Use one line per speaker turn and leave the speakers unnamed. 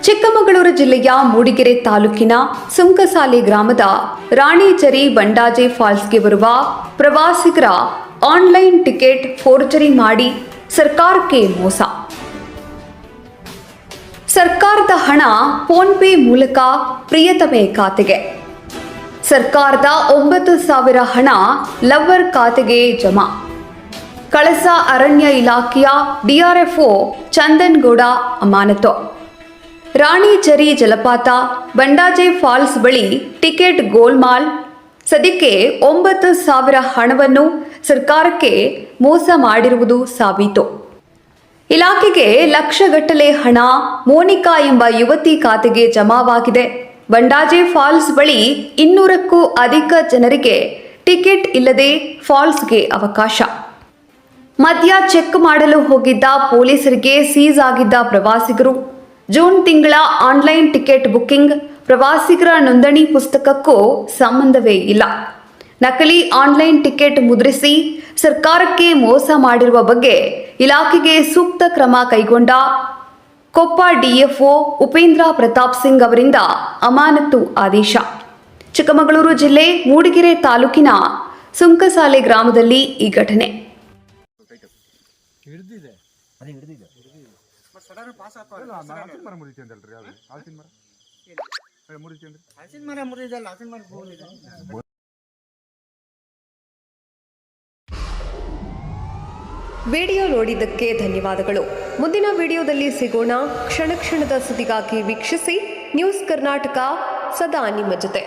ಚಿಕ್ಕಮಗಳೂರು ಜಿಲ್ಲೆಯ ಮೂಡಿಗೆರೆ ತಾಲೂಕಿನ ಸುಂಕಸಾಲಿ ಗ್ರಾಮದ ರಾಣಿಚರಿ ಬಂಡಾಜೆ ಫಾಲ್ಸ್ಗೆ ಬರುವ ಪ್ರವಾಸಿಗರ ಆನ್ಲೈನ್ ಟಿಕೆಟ್ ಫೋರ್ಜರಿ ಮಾಡಿ ಸರ್ಕಾರಕ್ಕೆ ಮೋಸ. ಸರ್ಕಾರದ ಹಣ ಫೋನ್ ಪೇ ಮೂಲಕ ಪ್ರಿಯತಮೆ ಖಾತೆಗೆ. ಸರ್ಕಾರದ ಒಂಬತ್ತು ಸಾವಿರ ಹಣ ಲವ್ವರ್ ಖಾತೆಗೆ ಜಮಾ. ಕಳಸ ಅರಣ್ಯ ಇಲಾಖೆಯ ಡಿಆರ್ಎಫ್ಒ ಚಂದನ್ಗೌಡ ಅಮಾನತು. ರಾಣಿಚರಿ ಜಲಪಾತ, ಬಂಡಾಜೆ ಫಾಲ್ಸ್ ಬಳಿ ಟಿಕೆಟ್ ಗೋಲ್ಮಾಲ್. ಸದ್ಯಕ್ಕೆ ಒಂಬತ್ತು ಸಾವಿರ ಹಣವನ್ನು ಸರ್ಕಾರಕ್ಕೆ ಮೋಸ ಮಾಡಿರುವುದು ಸಾಬೀತು. ಇಲಾಖೆಗೆ ಲಕ್ಷಗಟ್ಟಲೆ ಹಣ ಮೋನಿಕಾ ಎಂಬ ಯುವತಿ ಖಾತೆಗೆ ಜಮಾವಾಗಿದೆ. ಬಂಡಾಜೆ ಫಾಲ್ಸ್ ಬಳಿ ಇನ್ನೂರಕ್ಕೂ ಅಧಿಕ ಜನರಿಗೆ ಟಿಕೆಟ್ ಇಲ್ಲದೆ ಫಾಲ್ಸ್ಗೆ ಅವಕಾಶ. ಮದ್ಯ ಚೆಕ್ ಮಾಡಲು ಹೋಗಿದ್ದ ಪೊಲೀಸರಿಗೆ ಸೀಸ್ ಆಗಿದ್ದ ಪ್ರವಾಸಿಗರು. ಜೂನ್ ತಿಂಗಳ ಆನ್ಲೈನ್ ಟಿಕೆಟ್ ಬುಕ್ಕಿಂಗ್ ಪ್ರವಾಸಿಗರ ನೋಂದಣಿ ಪುಸ್ತಕಕ್ಕೂ ಸಂಬಂಧವೇ ಇಲ್ಲ. ನಕಲಿ ಆನ್ಲೈನ್ ಟಿಕೆಟ್ ಮುದ್ರಿಸಿ ಸರ್ಕಾರಕ್ಕೆ ಮೋಸ ಮಾಡಿರುವ ಬಗ್ಗೆ ಇಲಾಖೆಗೆ ಸೂಕ್ತ ಕ್ರಮ ಕೈಗೊಂಡ ಕೊಪ್ಪ ಡಿಎಫ್ಒ ಉಪೇಂದ್ರ ಪ್ರತಾಪ್ ಸಿಂಗ್ ಅವರಿಂದ ಅಮಾನತು ಆದೇಶ. ಚಿಕ್ಕಮಗಳೂರು ಜಿಲ್ಲೆ ಮೂಡಿಗೆರೆ ತಾಲೂಕಿನ ಸುಂಕಸಾಲೆ ಗ್ರಾಮದಲ್ಲಿ ಈ ಘಟನೆ.
ಹಿಡ್ದಿದೆ
ಅದೇ ಹಿಡಿದಿದೆ
ಅಲ್ಲ, ನಾ ಹಲಸಿನ ಮರ ಮುರಿತಿ ಅಂದಲ್ರಿ ಅದು ಹಲಸಿನ ಮರ? ಏ, ಮುರಿತಿ ಅಂದ್ರಿ?
ಹಲಸಿನ ಮರ ಮುರಿದಲ್ಲ ಹಲಸಿನ ಮರ ಹೋಗಿದೆ
ವಿಡಿಯೋ ನೋಡಿದ್ದಕ್ಕೆ ಧನ್ಯವಾದಗಳು. ಮುಂದಿನ ವಿಡಿಯೋದಲ್ಲಿ ಸಿಗೋಣ. ಕ್ಷಣ ಕ್ಷಣದ ಸುದ್ದಿಗಾಗಿ ವೀಕ್ಷಿಸಿ. ನ್ಯೂಸ್ ಕರ್ನಾಟಕ ಸದಾ ನಿಮ್ಮ ಜೊತೆ.